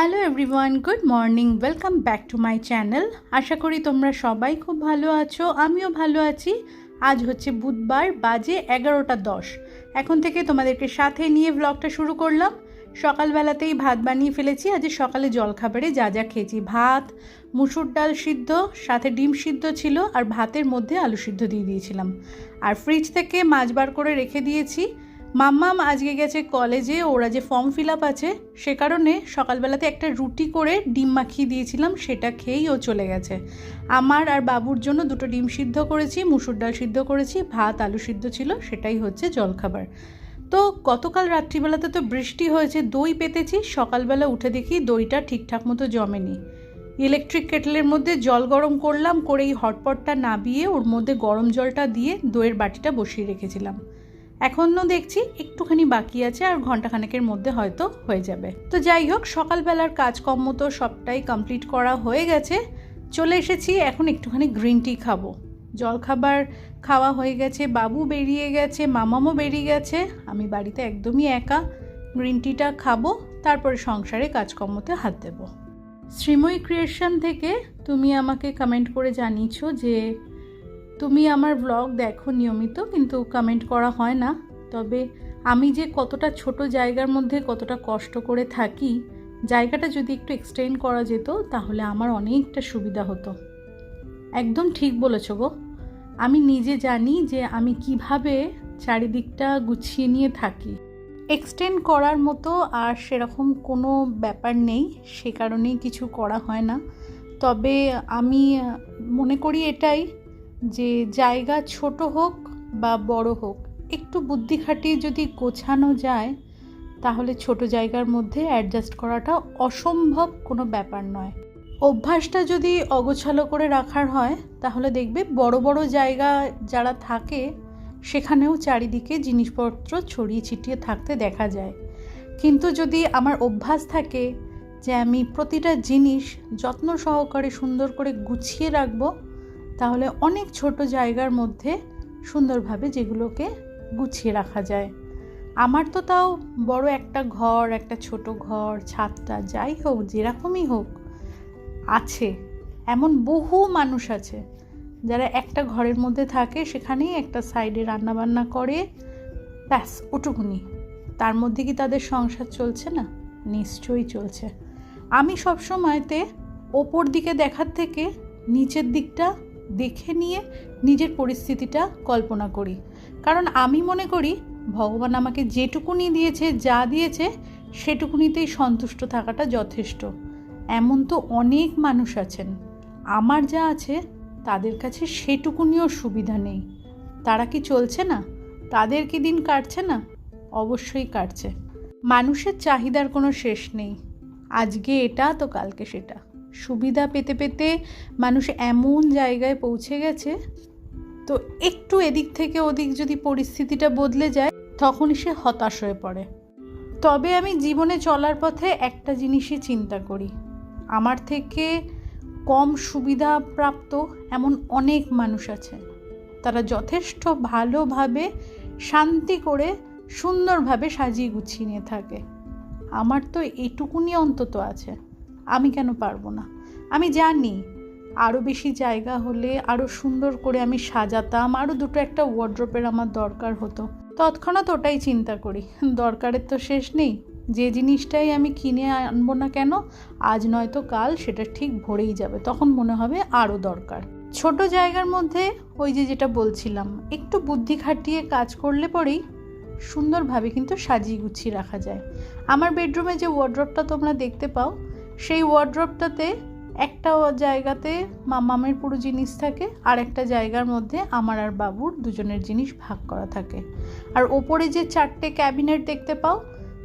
Hello everyone good morning welcome back to my channel আশা করি তোমরা সবাই খুব ভালো আছো, আমিও ভালো আছি। আজ হচ্ছে বুধবার, বাজে এগারোটা দশ। এখন থেকে তোমাদেরকে সাথে নিয়ে ব্লগটা শুরু করলাম। সকালবেলাতেই ভাত বানিয়ে ফেলেছি, আজ সকালে জলখাবারে যা যা খেয়েছি, ভাত, মুসুর ডাল সিদ্ধ, সাথে ডিম সিদ্ধ ছিল আর ভাতের মধ্যে আলু সিদ্ধ দিয়ে দিয়েছিলাম। আর ফ্রিজ থেকে মাছ বার করে রেখে দিয়েছি। মাম্মাম আজকে গেছে কলেজে, ওরা যে ফর্ম ফিল আপ আছে, সে কারণে সকালবেলাতে একটা রুটি করে ডিম মাখিয়ে দিয়েছিলাম, সেটা খেয়েই ও চলে গেছে। আমার আর বাবুর জন্য দুটো ডিম সিদ্ধ করেছি, মুসুর ডাল সিদ্ধ করেছি, ভাত, আলু সিদ্ধ ছিল, সেটাই হচ্ছে জলখাবার। তো গতকাল রাত্রিবেলাতে তো বৃষ্টি হয়েছে, দই পেতেছি, সকালবেলা উঠে দেখি দইটা ঠিকঠাক মতো জমেনি। ইলেকট্রিক কেটলের মধ্যে জল গরম করলাম করে এই হটপটটা নাবিয়ে ওর মধ্যে গরম জলটা দিয়ে দইয়ের বাটিটা বসিয়ে রেখেছিলাম। এখনও দেখছি একটুখানি বাকি আছে আর ঘন্টাখানেকের মধ্যে হয়তো হয়ে যাবে। তো যাই হোক, সকালবেলার কাজকর্ম তো সবটাই কমপ্লিট করা হয়ে গেছে। চলে এসেছি, এখন একটুখানি গ্রিন টি খাব। জলখাবার খাওয়া হয়ে গেছে, বাবু বেরিয়ে গেছে, মামামও বেরিয়ে গেছে। আমি বাড়িতে একদমই একা। গ্রিন টিটা খাব, তারপরে সংসারে কাজকর্মতে হাত দেবো। শ্রীময়ী ক্রিয়েশন থেকে তুমি আমাকে কমেন্ট করে জানিয়েছো যে তুমি আমার ব্লগ দেখো নিয়মিত, কিন্তু কমেন্ট করা হয় না। তবে আমি যে কতটা ছোট জায়গার মধ্যে কতটা কষ্ট করে থাকি, জায়গাটা যদি একটু এক্সটেন্ড করা যেত, তাহলে আমার অনেকটা সুবিধা হতো। একদম ঠিক বলেছ গো। আমি নিজে জানি যে আমি কীভাবে চারিদিকটা গুছিয়ে নিয়ে থাকি। এক্সটেন্ড করার মতো আর সেরকম কোনো ব্যাপার নেই, সে কারণেই কিছু করা হয় না। তবে আমি মনে করি এটাই যে জায়গা ছোট হোক বা বড় হোক, একটু বুদ্ধি খাটিয়ে যদি গোছানো যায়, তাহলে ছোট জায়গার মধ্যে অ্যাডজাস্ট করাটা অসম্ভব কোনো ব্যাপার নয়। অভ্যাসটা যদি অগোছালো করে রাখার হয়, তাহলে দেখবে বড় বড় জায়গা যারা থাকে, সেখানেও চারিদিকে জিনিসপত্র ছড়িয়ে ছিটিয়ে থাকতে দেখা যায়। কিন্তু যদি আমার অভ্যাস থাকে যে আমি প্রতিটা জিনিস যত্ন সহকারে সুন্দর করে গুছিয়ে রাখব তাহলে অনেক ছোট জায়গার মধ্যে সুন্দরভাবে যেগুলোকে গুছিয়ে রাখা যায়। আমার তো তাও বড় একটা ঘর, একটা ছোট ঘর, ছাদটা, যাই হোক, যেরকমই হোক, আছে। এমন বহু মানুষ আছে যারা একটা ঘরের মধ্যে থাকে, সেখানেই একটা সাইডে রান্নাবান্না করে। ব্যাস, ওটুকুনি। তার মধ্যে কি তাদের সংসার চলছে না? নিশ্চয়ই চলছে। আমি সবসময়তে ওপর দিকে দেখার থেকে নিচের দিকটা দেখে নিয়ে নিজের পরিস্থিতিটা কল্পনা করি। কারণ আমি মনে করি, ভগবান আমাকে যেটুকুনি দিয়েছে, যা দিয়েছে, সেটুকুনিতেই সন্তুষ্ট থাকাটা যথেষ্ট। এমন তো অনেক মানুষ আছেন। আমার যা আছে, তাদের কাছে সেটুকুনিও সুবিধা নেই। তারা কি চলছে না? তাদের কি দিন কাটছে না? অবশ্যই কাটছে। মানুষের চাহিদার কোনো শেষ নেই। আজকে এটা, তো কালকে সেটা। সুবিধা পেতে পেতে মানুষ এমন জায়গায় পৌঁছে গেছে। তো একটু এদিক থেকে ওদিক যদি পরিস্থিতিটা বদলে যায়, তখনই সে হতাশ হয়ে পড়ে। তবে আমি জীবনে চলার পথে একটা জিনিসই চিন্তা করি। আমার থেকে কম সুবিধা প্রাপ্ত এমন অনেক মানুষ আছে। তারা যথেষ্ট ভালোভাবে শান্তি করে সুন্দরভাবে সাজিয়ে গুছিয়ে নিয়ে থাকে। আমার তো এটুকুনি অন্তত আছে। আমি কেন পারব না? আমি জানি আরও বেশি জায়গা হলে আরও সুন্দর করে আমি সাজাতাম আরও দুটো একটা ওয়ার্ড্রপের আমার দরকার হতো। তৎক্ষণাৎ ওটাই চিন্তা করি। দরকারের তো শেষ নেই। যে জিনিসটাই আমি কিনে আনব না কেন, আজ নয়তো কাল, সেটা ঠিক ভরেই যাবে। তখন মনে হবে আরও দরকার। ছোট জায়গার মধ্যে ওই যে যেটা বলছিলাম, একটু বুদ্ধি খাটিয়ে কাজ করলে পরেই সুন্দরভাবে কিন্তু সাজিয়ে গুছিয়ে রাখা যায়। আমার বেডরুমে যে ওয়ার্ড্রপটা তোমরা দেখতে পাও সেই ওয়ার্ড্রপটাতে একটা জায়গাতে মামামের পুরো জিনিস থাকে, আর একটা জায়গার মধ্যে আমার আর বাবুর দুজনের জিনিস ভাগ করা থাকে। আর ওপরে যে চারটে ক্যাবিনেট দেখতে পাও,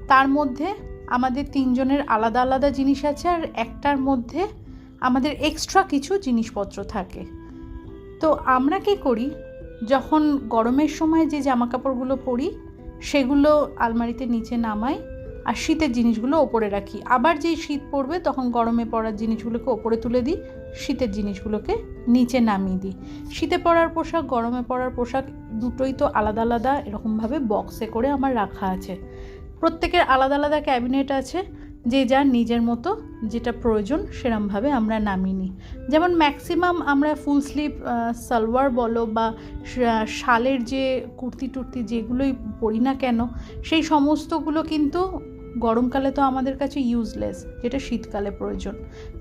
তার মধ্যে আমাদের তিনজনের আলাদা আলাদা জিনিস আছে, আর একটার মধ্যে আমাদের এক্সট্রা কিছু জিনিসপত্র থাকে। তো আমরা কি করি, যখন গরমের সময় যে জামা কাপড়গুলো পরি, সেগুলো আলমারিতে নিচে নামাই আর শীতের জিনিসগুলো ওপরে রাখি। আবার যেই শীত পড়বে, তখন গরমে পড়ার জিনিসগুলোকে ওপরে তুলে দিই, শীতের জিনিসগুলোকে নিচে নামিয়ে দিই। শীতে পরার পোশাক, গরমে পরার পোশাক দুটোই তো আলাদা আলাদা, এরকমভাবে বক্সে করে আমার রাখা আছে। প্রত্যেকের আলাদা আলাদা ক্যাবিনেট আছে, যে যার নিজের মতো যেটা প্রয়োজন সেরমভাবে আমরা নামিয়ে নিই। যেমন ম্যাক্সিমাম আমরা ফুল স্লিভ সালোয়ার বলো বা শালের যে কুর্তি টুর্তি যেগুলোই পরি না কেন, সেই সমস্তগুলো কিন্তু গরমকালে তো আমাদের কাছে ইউজলেস যেটা শীতকালে প্রয়োজন।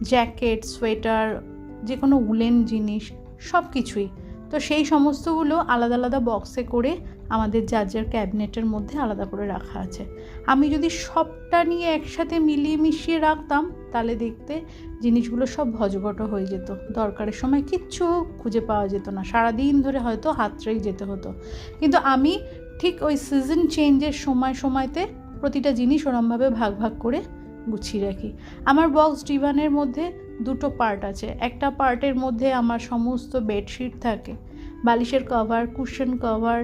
জ্যাকেট সোয়েটার যে কোনো উলেন জিনিস সব কিছুই তো সেই সমস্তগুলো আলাদা আলাদা বক্সে করে আমাদের যার যার ক্যাবিনেটের মধ্যে আলাদা করে রাখা আছে। আমি যদি সবটা নিয়ে একসাথে মিলিয়ে মিশিয়ে রাখতাম, তাহলে দেখতে জিনিসগুলো সব ভজঘট হয়ে যেত। দরকারের সময় কিচ্ছু খুঁজে পাওয়া যেত না। সারাদিন ধরে হয়তো হাতড়েই যেতে হতো। কিন্তু আমি ঠিক ওই সিজন চেঞ্জের সময় সময়তে প্রতিটা জিনিস ওরমভাবে ভাগ ভাগ করে গুছিয়ে রাখি। আমার বক্স ডিভানের মধ্যে দুটো পার্ট আছে। একটা পার্টের মধ্যে আমার সমস্ত বেডশিট থাকে। বালিশের কভার কুশন কভার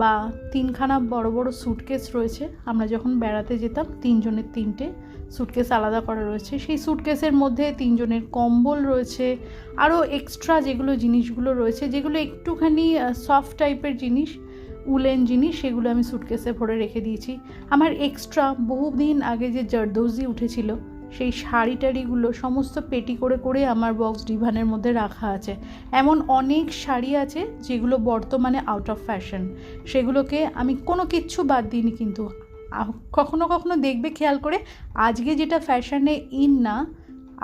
বা তিনখানা বড় বড় স্যুটকেস রয়েছে। আমরা যখন বেড়াতে যেতাম, তিনজনের তিনটে স্যুটকেস আলাদা করা রয়েছে। সেই স্যুটকেসের মধ্যে তিনজনের কম্বল রয়েছে। আরও এক্সট্রা যেগুলো জিনিসগুলো রয়েছে, যেগুলো একটুখানি সফট টাইপের জিনিস উলেন জিনিস, সেগুলো আমি সুটকেসে ভরে রেখে দিয়েছি। আমার এক্সট্রা বহুদিন আগে যে জারদৌজি উঠেছিল, সেই শাড়ি টাড়িগুলো সমস্ত পেটি করে করে আমার বক্স ডিভানের মধ্যে রাখা আছে। এমন অনেক শাড়ি আছে যেগুলো বর্তমানে আউট অফ ফ্যাশন সেগুলোকে আমি কোনো কিচ্ছু বাদ দিইনি কিন্তু। কখনো কখনো দেখবে খেয়াল করে, আজকে যেটা ফ্যাশনে ইন না,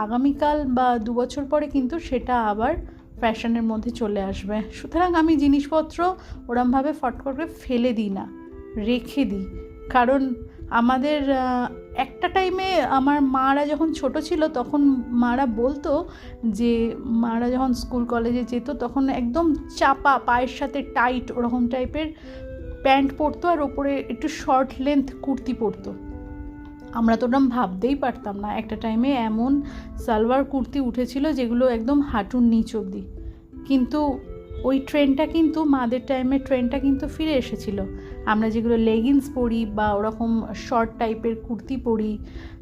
আগামীকাল বা দু বছর পরে কিন্তু সেটা আবার ফ্যাশনের মধ্যে চলে আসবে। সুতরাং আমি জিনিসপত্র ওরমভাবে ফট করে ফেলে দিই না, রেখে দিই। কারণ আমাদের একটা টাইমে আমার মারা যখন ছোট ছিল, তখন মারা বলতো যে, মারা যখন স্কুল কলেজে যেত, তখন একদম চাপা, পায়ের সাথে টাইট ওরকম টাইপের প্যান্ট পরতো আর ওপরে একটু শর্ট লেন্থ কুর্তি পরতো। আমরা তো ওরকম ভাবতেই পারতাম না। একটা টাইমে এমন সালোয়ার কুর্তি উঠেছিল যেগুলো একদম হাঁটুর নিচ অবধি। কিন্তু ওই ট্রেনটা কিন্তু মাদের টাইমে ট্রেনটা কিন্তু ফিরে এসেছিল। আমরা যেগুলো লেগিংস পরি বা ওরকম শর্ট টাইপের কুর্তি পরি,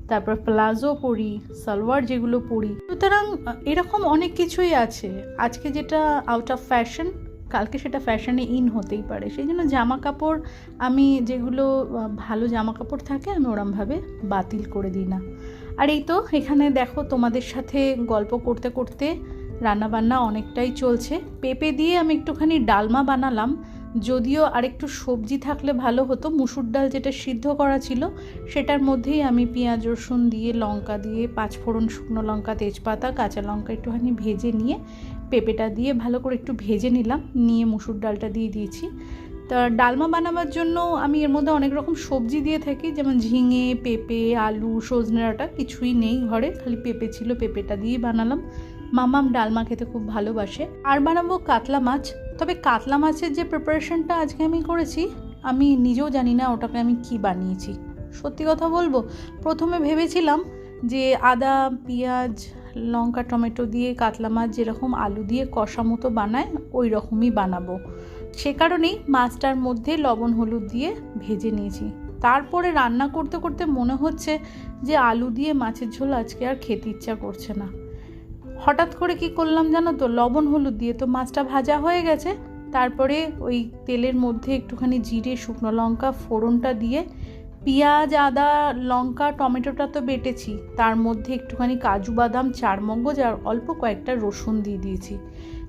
তারপর প্লাজো পরি, সালোয়ার যেগুলো পরি। সুতরাং এরকম অনেক কিছুই আছে। আজকে যেটা আউট অফ ফ্যাশন কালকে সেটা ফ্যাশনে ইন হতেই পারে। সেই জন্য জামা কাপড় আমি যেগুলো ভালো জামা কাপড় থাকে, আমি ওরমভাবে বাতিল করে দিই না। আর এই তো, এখানে দেখো তোমাদের সাথে গল্প করতে করতে রান্নাবান্না অনেকটাই চলছে। পেঁপে দিয়ে আমি একটুখানি ডালমা বানালাম, যদিও আরেকটু সবজি থাকলে ভালো হতো। মুসুর ডাল যেটা সিদ্ধ করা ছিল, সেটার মধ্যেই আমি পেঁয়াজ, রসুন দিয়ে, লঙ্কা দিয়ে, পাঁচফোড়ন শুকনো লঙ্কা, তেজপাতা, কাঁচা লঙ্কা একটুখানি ভেজে নিয়ে পেঁপেটা দিয়ে ভালো করে একটু ভেজে নিলাম, নিয়ে মুসুর ডালটা দিয়ে দিয়েছি। তা ডালমা বানাবার জন্য আমি এর মধ্যে অনেক রকম সবজি দিয়ে থাকি, যেমন ঝিঙে, পেঁপে, আলু, সজনে ডাঁটা, কিছুই নেই ঘরে, খালি পেঁপে ছিল, পেঁপেটা দিয়ে বানালাম। মামাম ডালমা খেতে খুব ভালোবাসে। আর বানাবো কাতলা মাছ। তবে কাতলা মাছের যে প্রিপারেশনটা আজকে আমি করেছি, আমি নিজেও জানি না ওটাকে আমি কি বানিয়েছি। সত্যি কথা বলব, প্রথমে ভেবেছিলাম যে আদা, পেঁয়াজ লঙ্কা, টমেটো দিয়ে, কাতলা মাছ যেরকম আলু দিয়ে কষা মতো বানায়, ওই রকমই বানাবো। সে কারণেই মাছটার মধ্যে লবণ, হলুদ দিয়ে ভেজে নিয়েছি। তারপরে রান্না করতে করতে মনে হচ্ছে যে আলু দিয়ে মাছের ঝোল আজকে আর খেতে ইচ্ছা করছে না। হঠাৎ করে কি করলাম জানো তো? লবণ, হলুদ দিয়ে তো মাছটা ভাজা হয়ে গেছে। তারপরে ওই তেলের মধ্যে একটুখানি জিরে, শুকনো লঙ্কা, ফোড়নটা দিয়ে পেঁয়াজ, আদা, লঙ্কা, টমেটোটা তো বেটেছি। তার মধ্যে একটুখানি কাজু বাদাম, চারমগজ আর অল্প কয়েকটা রসুন দিয়ে দিয়েছি।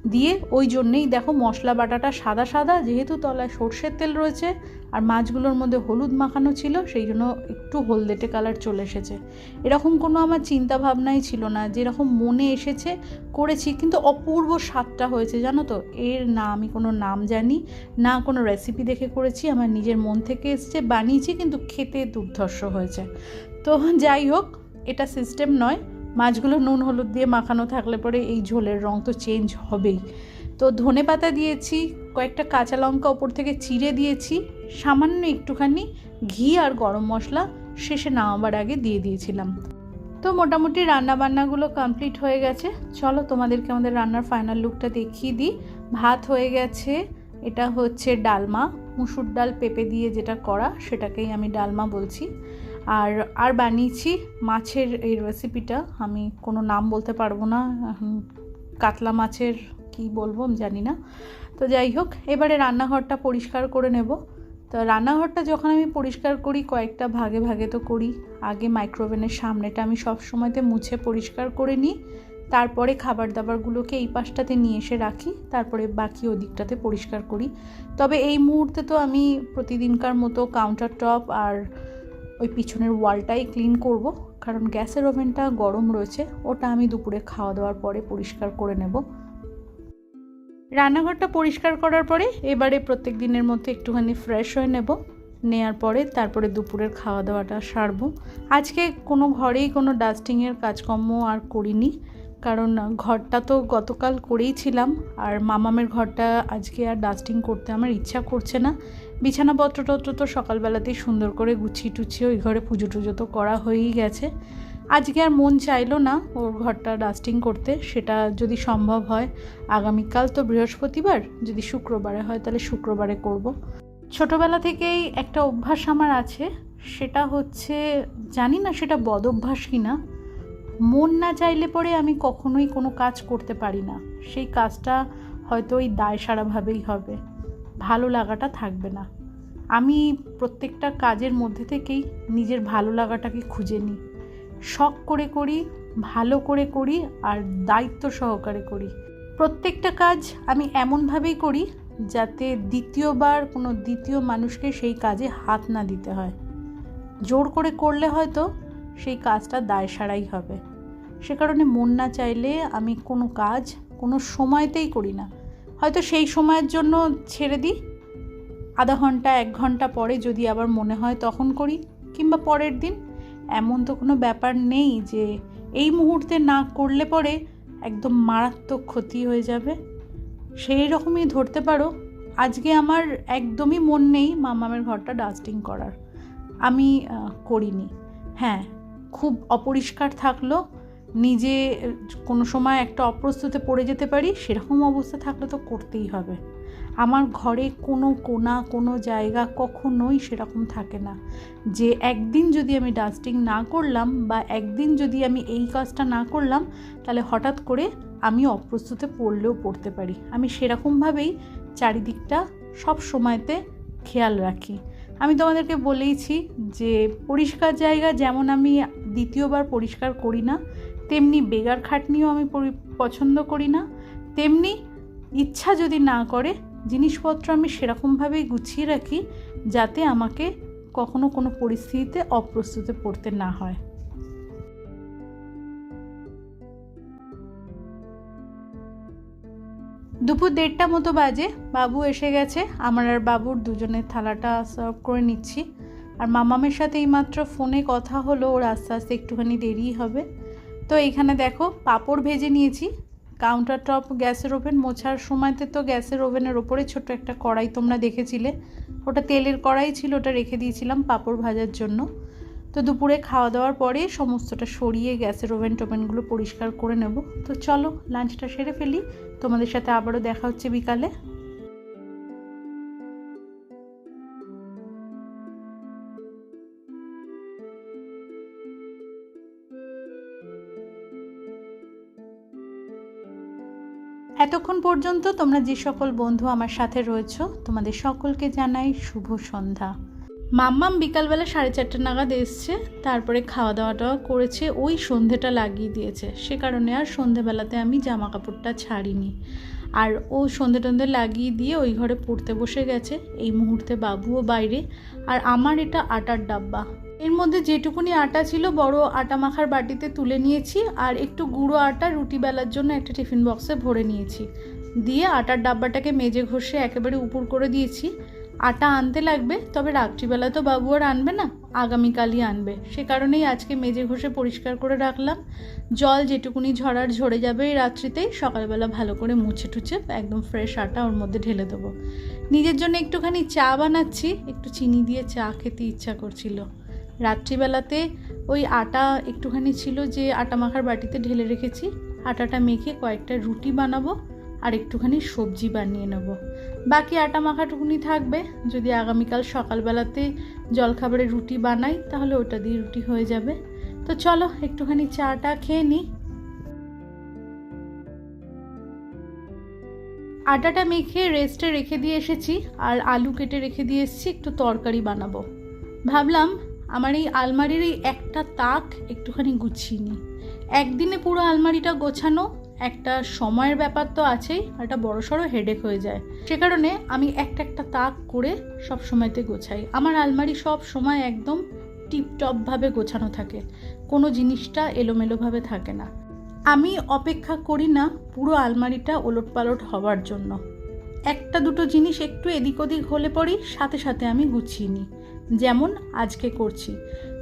দিয়ে ওই জন্যেই দেখো মশলা বাটাটা সাদা সাদা, যেহেতু তলায় সর্ষের তেল রয়েছে আর মাছগুলোর মধ্যে হলুদ মাখানো ছিল, সেই জন্য একটু হলদেটে কালার চলে এসেছে। এরকম কোনো আমার চিন্তা ভাবনাই ছিল না, যেরকম মনে এসেছে, করেছি, কিন্তু অপূর্ব স্বাদটা হয়েছে, জানো তো? এর না আমি কোনো নাম জানি, না কোনো রেসিপি দেখে করেছি, আমার নিজের মন থেকে এসছে, বানিয়েছি, কিন্তু খেতে দুর্ধর্ষ হয়েছে। তো যাই হোক, এটা সিস্টেম নয়। মাছগুলো নুন, হলুদ দিয়ে মাখানো থাকলে পরে এই ঝোলের রং তো চেঞ্জ হবেই। তো ধনে পাতা দিয়েছি, কয়েকটা কাঁচা লঙ্কা ওপর থেকে চিড়ে দিয়েছি, সামান্য একটুখানি ঘি আর গরম মশলা শেষে নামাবার আগে দিয়ে দিয়েছিলাম। তো মোটামুটি রান্না বান্নাগুলো কমপ্লিট হয়ে গেছে। চলো তোমাদেরকে আমাদের রান্নার ফাইনাল লুকটা দেখিয়ে দিই। ভাত হয়ে গেছে, এটা হচ্ছে ডালমা। মুসুর ডাল পেঁপে দিয়ে যেটা করা, সেটাকেই আমি ডালমা বলছি। আর আর বানিয়েছি মাছের এই রেসিপিটা আমি কোনো নাম বলতে পারব না। কাতলা মাছের কি বলব আমি জানি না। তো যাই হোক, এবারে রান্নাঘরটা পরিষ্কার করে নেব। তো রান্নাঘরটা যখন আমি পরিষ্কার করি, কয়েকটা ভাগে ভাগে তো করি। আগে মাইক্রোওভেনের সামনেটা আমি সব সময়তে মুছে পরিষ্কার করে নিই। তারপরে খাবার দাবারগুলোকে এই পাশটাতে নিয়ে এসে রাখি। তারপরে বাকি ওদিকটাতে পরিষ্কার করি। তবে এই মুহূর্তে তো আমি প্রতিদিনকার মতো কাউন্টার টপ আর ওই পিছনের ওয়ালটাই ক্লিন করব, কারণ গ্যাসের ওভেনটা গরম রয়েছে, ওটা আমি দুপুরে খাওয়া দাওয়ার পরে পরিষ্কার করে নেব। রান্নাঘরটা পরিষ্কার করার পরে এবারে প্রত্যেক দিনের মধ্যে একটুখানি ফ্রেশ হয়ে নেব, নেয়ার পরে তারপরে দুপুরের খাওয়া দাওয়াটা সারবো। আজকে কোনো ঘরেই কোনো ডাস্টিংয়ের কাজকর্ম আর করিনি, কারণ ঘরটা তো গতকাল করেই ছিলাম, আর মামামের ঘরটা আজকে আর ডাস্টিং করতে আমার ইচ্ছা করছে না। বিছানাপত্র টত্র তো সকালবেলাতেই সুন্দর করে গুছিয়ে টুছিয়ে ওই ঘরে পুজো টুজো তো করা হয়েই গেছে। আজকে আর মন চাইলো না ওর ঘরটা ডাস্টিং করতে, সেটা যদি সম্ভব হয়, আগামীকাল তো বৃহস্পতিবার, যদি শুক্রবারে হয় তাহলে শুক্রবারে করব। ছোটোবেলা থেকেই একটা অভ্যাস আমার আছে, সেটা হচ্ছে, জানি না সেটা বদ অভ্যাস কি না মন না চাইলে পরে আমি কখনোই কোনো কাজ করতে পারি না। সেই কাজটা হয়তো ওই দায় সারাভাবেই হবে। ভালো লাগাটা থাকবে না। আমি প্রত্যেকটা কাজের মধ্যে থেকেই নিজের ভালো লাগাটাকে খুঁজে নিই। শখ করে করি, ভালো করে করি আর দায়িত্ব সহকারে করি। প্রত্যেকটা কাজ আমি এমনভাবেই করি যাতে দ্বিতীয়বার কোনো দ্বিতীয় মানুষকে সেই কাজে হাত না দিতে হয়। জোর করে করলে হয়তো সেই কাজটা দায় সারাই হবে। সে কারণে মন না চাইলে আমি কোনো কাজ কোনো সময়তেই করি না। হয়তো সেই সময়ের জন্য ছেড়ে দিই। আধা ঘণ্টা, এক ঘণ্টা পরে যদি আবার মনে হয় তখন করি, কিংবা পরের দিন। এমন তো কোনো ব্যাপার নেই যে এই মুহূর্তে না করলে পরে একদম মারাত্মক ক্ষতি হয়ে যাবে। সেই রকমই ধরতে পারো। আজকে আমার একদমই মন নেই মামামের ঘরটা ডাস্টিং করার। আমি করিনি। হ্যাঁ খুব অপরিষ্কার থাকল। নিজে কোনো সময় একটা অপ্রস্তুতে পড়ে যেতে পারি, সেরকম অবস্থা থাকলে তো করতেই হবে। আমার ঘরে কোনো কোনা, কোনো জায়গা কখনোই সেরকম থাকে না। যে একদিন যদি আমি ডাস্টিং না করলাম বা একদিন যদি আমি এই কাজটা না করলাম, তাহলে হঠাৎ করে আমি অপ্রস্তুতে পড়লেও পড়তে পারি। আমি সেরকমভাবেই চারিদিকটা সব সময়তে খেয়াল রাখি। আমি তোমাদেরকে বলেইছি যে পরিষ্কার জায়গা যেমন আমি দ্বিতীয়বার পরিষ্কার করি না তেমনি বেগার খাটনিও আমি পছন্দ করি না। তেমনি ইচ্ছা যদি না করে, জিনিসপত্র আমি সেরকমভাবেই গুছিয়ে রাখি, যাতে আমাকে কখনো কোনো পরিস্থিতিতে অপ্রস্তুতে পড়তে না হয়। দুপুর দেড়টা মতো বাজে, বাবু এসে গেছে, আমার আর বাবুর দুজনের থালাটা সার্ভ করে নিচ্ছি। আর মামামের সাথে এইমাত্র ফোনে কথা হলো, ওর আস্তে আস্তে একটুখানি দেরি হবে। তো এইখানে দেখো পাঁপড় ভেজে নিয়েছি। কাউন্টার টপ গ্যাসের ওভেন, মোছার সময়তে তো গ্যাসের ওভেনের ওপরে ছোট একটা কড়াই তোমরা দেখেছিলে। ওটা তেলের কড়াই ছিল, ওটা রেখে দিয়েছিলাম পাঁপড় ভাজার জন্য। তো দুপুরে খাওয়া দাওয়ার পরে সমস্তটা সরিয়ে গ্যাসের ওভেন টোভেনগুলো পরিষ্কার করে নেব। তো চলো লাঞ্চটা সেরে ফেলি। তোমাদের সাথে আবারও দেখা হচ্ছে বিকালে। এতক্ষণ পর্যন্ত তোমরা যে সকল বন্ধু আমার সাথে রয়েছ, তোমাদের সকলকে জানাই শুভ সন্ধ্যা। মাম্মাম বিকালবেলা সাড়ে চারটে নাগাদ এসছে, তারপরে খাওয়া দাওয়া টাওয়া করেছে, ওই সন্ধেটা লাগিয়ে দিয়েছে। সে কারণে আর সন্ধেবেলাতে আমি জামা কাপড়টা ছাড়িনি। আর ও সন্ধে টন্ধে লাগিয়ে দিয়ে ওই ঘরে পড়তে বসে গেছে, এই মুহূর্তে বাবুও বাইরে। আর আমার এটা আটার ডাব্বা। এর মধ্যে যেটুকুনি আটা ছিল বড় আটা মাখার বাটিতে তুলে নিয়েছি আর একটু গুঁড়ো আটা রুটি বেলার জন্য একটা টিফিন বক্সে ভরে নিয়েছি। দিয়ে আটার ডাব্বাটাকে মেজে ঘষে একেবারে উপর করে দিয়েছি। আটা আনতে লাগবে, তবে রাত্রিবেলা তো বাবু আর আনবে না, আগামীকালই আনবে। সে কারণেই আজকে মেজে ঘষে পরিষ্কার করে রাখলাম। জল যেটুকুনি ঝরার ঝরে যাবে এই রাত্রিতেই সকালবেলা ভালো করে মুছে টুছে একদম ফ্রেশ আটা ওর মধ্যে ঢেলে দেবো। নিজের জন্য একটুখানি চা বানাচ্ছি, একটু চিনি দিয়ে চা খেতে ইচ্ছা করছিল। রাত্রিবেলাতে ওই আটা একটুখানি ছিল যে আটা মাখার বাটিতে ঢেলে রেখেছি। আটাটা মেখে কয়েকটা রুটি বানাবো আর একটুখানি সবজি বানিয়ে নেব। বাকি আটা মাখাটুকুনি থাকবে। যদি আগামীকাল সকালবেলাতে জলখাবারে রুটি বানাই, তাহলে ওটা দিয়ে রুটি হয়ে যাবে। তো চলো, একটুখানি চাটা খেয়ে নিই। আটাটা মেখে রেস্টে রেখে দিয়ে এসেছি, আর আলু কেটে রেখে দিয়ে এসেছি, একটু তরকারি বানাবো। ভাবলাম আমার এই আলমারির এই একটা তাক একটুখানি গুছিয়ে নিই। একদিনে পুরো আলমারিটা গোছানো, একটা সময়ের ব্যাপার তো আছেই একটা বড় সড়ো হেডেক হয়ে যায়। সে কারণে আমি একটা একটা তাক করে সব সময়তে গোছাই। আমার আলমারি সব সময় একদম টিপটপভাবে গোছানো থাকে। কোনো জিনিসটা এলোমেলোভাবে থাকে না। আমি অপেক্ষা করি না পুরো আলমারিটা ওলট পালট হওয়ার জন্য। একটা দুটো জিনিস একটু এদিক ওদিক হলে পরেই সাথে সাথে আমি গুছিয়ে নিই। যেমন আজকে করছি।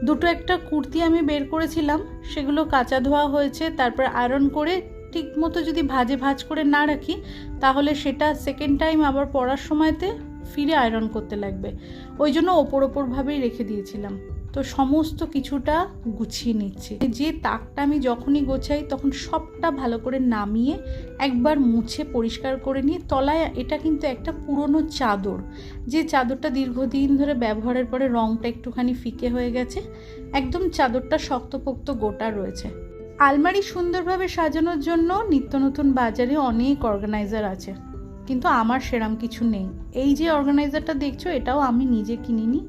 দুটো একটা কুর্তি আমি বের করেছিলাম, সেগুলো কাঁচা ধোয়া হয়েছে, তারপর আয়রন করে ঠিক মতো যদি ভাজে ভাজ করে না রাখি, তাহলে সেটা সেকেন্ড টাইম আবার পড়ার সময়তে ফিরে আয়রন করতে লাগবে। ওই জন্য ওপর ওপরভাবেই রেখে দিয়েছিলাম। তো সমস্ত কিছুটা গুছিয়ে নিচ্ছে। যে তাকটা আমি যখনই গোছাই তখন সবটা ভালো করে নামিয়ে একবার মুছে পরিষ্কার করে নিয়ে তলায় এটা কিন্তু একটা পুরনো চাদর। যে চাদরটা দীর্ঘদিন ধরে ব্যবহারের পরে রঙটা একটুখানি ফিকে হয়ে গেছে, একদম চাদরটা শক্তপোক্ত গোটা রয়েছে। আলমারি সুন্দরভাবে সাজানোর জন্য নিত্য নতুন বাজারে অনেক অর্গানাইজার আছে, কিন্তু আমার সেরাম কিছু নেই। এই যে অর্গানাইজারটা দেখছ এটাও আমি নিজে কিনিনি,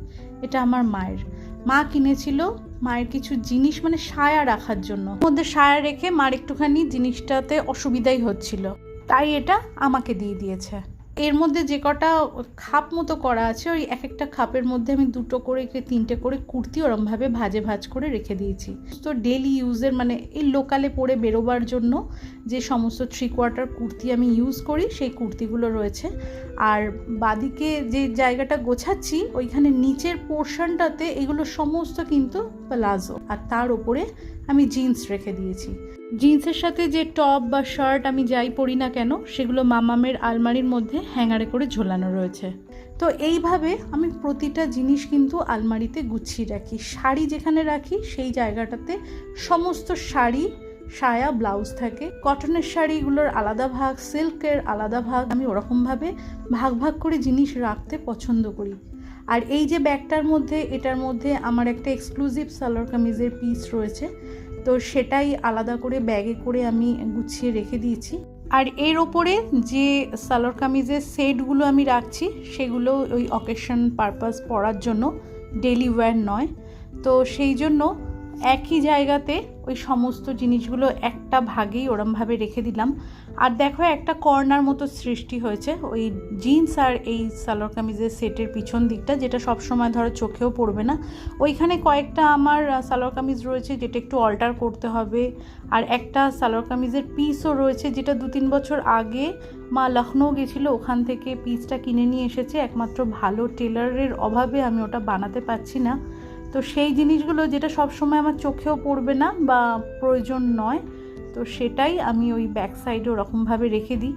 এটা আমার মায়ের। মা কিনেছিল মায়ের কিছু জিনিস মানে সায়া রাখার জন্য। মধ্যে সায়া রেখে মার একটুখানি জিনিসটাতে অসুবিধাই হচ্ছিল। তাই এটা আমাকে দিয়ে দিয়েছে। এর মধ্যে যে কটা খাপ মতো করা আছে, ওই এক একটা খাপের মধ্যে আমি দুটো করে কি তিনটে করে কুর্তি ওরমভাবে ভাজে ভাজ করে রেখে দিয়েছি। তো ডেলি ইউজের মানে এই লোকালে পরে বেরোবার জন্য যে সমস্ত থ্রি কোয়ার্টার কুর্তি আমি ইউজ করি, সেই কুর্তিগুলো রয়েছে। আর বাদিকে যে জায়গাটা গোছাচ্ছি, ওইখানে নিচের পোর্শনটাতে এগুলো সমস্ত কিন্তু প্লাজো আর তার উপরে আমি জিন্স রেখে দিয়েছি। জিন্সের সাথে যে টপ বা শার্ট আমি যাই পরি না কেন, সেগুলো মামামের আলমারির মধ্যে হ্যাঙ্গারে করে ঝোলানো রয়েছে। তো এইভাবে আমি প্রতিটা জিনিস কিন্তু আলমারিতে গুছিয়ে রাখি। শাড়ি যেখানে রাখি, সেই জায়গাটাতে সমস্ত শাড়ি, সায়া ব্লাউজ থাকে। কটনের শাড়িগুলোর আলাদা ভাগ সিল্কের আলাদা ভাগ, আমি ওরকমভাবে ভাগ ভাগ করে জিনিস রাখতে পছন্দ করি। আর এই যে ব্যাগটার মধ্যে, এটার মধ্যে আমার একটা এক্সক্লুসিভ সালোয়ার কামিজের পিস রয়েছে। তো সেটাই আলাদা করে ব্যাগে করে আমি গুছিয়ে রেখে দিয়েছি। আর এর ওপরে যে সালোয়ার কামিজের সেটগুলো আমি রাখছি, সেগুলো ওই অকেশন পারপাস পরার জন্য ডেলি ওয়্যার নয়। তো সেই জন্য একই জায়গাতে ওই সমস্ত জিনিসগুলো একটা ভাগেই ওরমভাবে রেখে দিলাম। আর দেখো একটা কর্নার মতো সৃষ্টি হয়েছে। ওই জিন্স আর এই সালোয়ার কামিজের সেটের পিছন দিকটা, যেটা সব সময় ধরো চোখেও পড়বে না। ওইখানে কয়েকটা আমার সালোয়ার কামিজ রয়েছে, যেটা একটু অল্টার করতে হবে। আর একটা সালোয়ার কামিজের পিসও রয়েছে, যেটা দু তিন বছর আগে মা লখনৌ গেছিল, ওখান থেকে পিসটা কিনে নিয়ে এসেছে। একমাত্র ভালো টেলারের অভাবে আমি ওটা বানাতে পারছি না। তো সেই জিনিসগুলো যেটা সব সময় আমার চোখেও পড়বে না বা প্রয়োজন নয়। তো সেটাই আমি ওই ব্যাক সাইডে ওরকমভাবে রেখে দিই।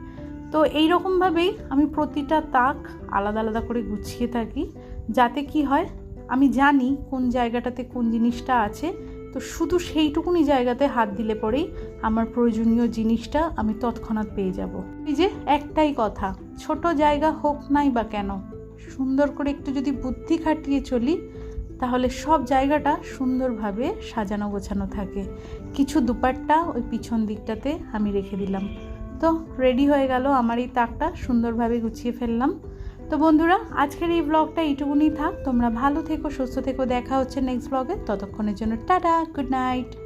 তো এই রকমভাবেই আমি প্রতিটা তাক আলাদা আলাদা করে গুছিয়ে থাকি, যাতে কি হয়, আমি জানি কোন জায়গাটাতে কোন জিনিসটা আছে, তো শুধু সেইটুকুনি জায়গাতে হাত দিলে পরেই আমার প্রয়োজনীয় জিনিসটা আমি তৎক্ষণাৎ পেয়ে যাব। এই যে একটাই কথা, ছোট জায়গা হোক নাই বা কেন, সুন্দর করে একটু যদি বুদ্ধি খাটিয়ে চলি তাহলে সব জায়গাটা সুন্দরভাবে সাজানো গোছানো থাকে। কিছু দুপাট্টা ওই পিছন দিকটাতে আমি রেখে দিলাম। তো রেডি হয়ে গেল আমার এই তাকটা, সুন্দরভাবে গুছিয়ে ফেললাম। তো বন্ধুরা, আজকের এই ব্লগটা এইটুকুনি থাক। তোমরা ভালো থেকো, সুস্থ থেকো। দেখা হচ্ছে নেক্সট ব্লগে ততক্ষণের জন্য টাটা গুড নাইট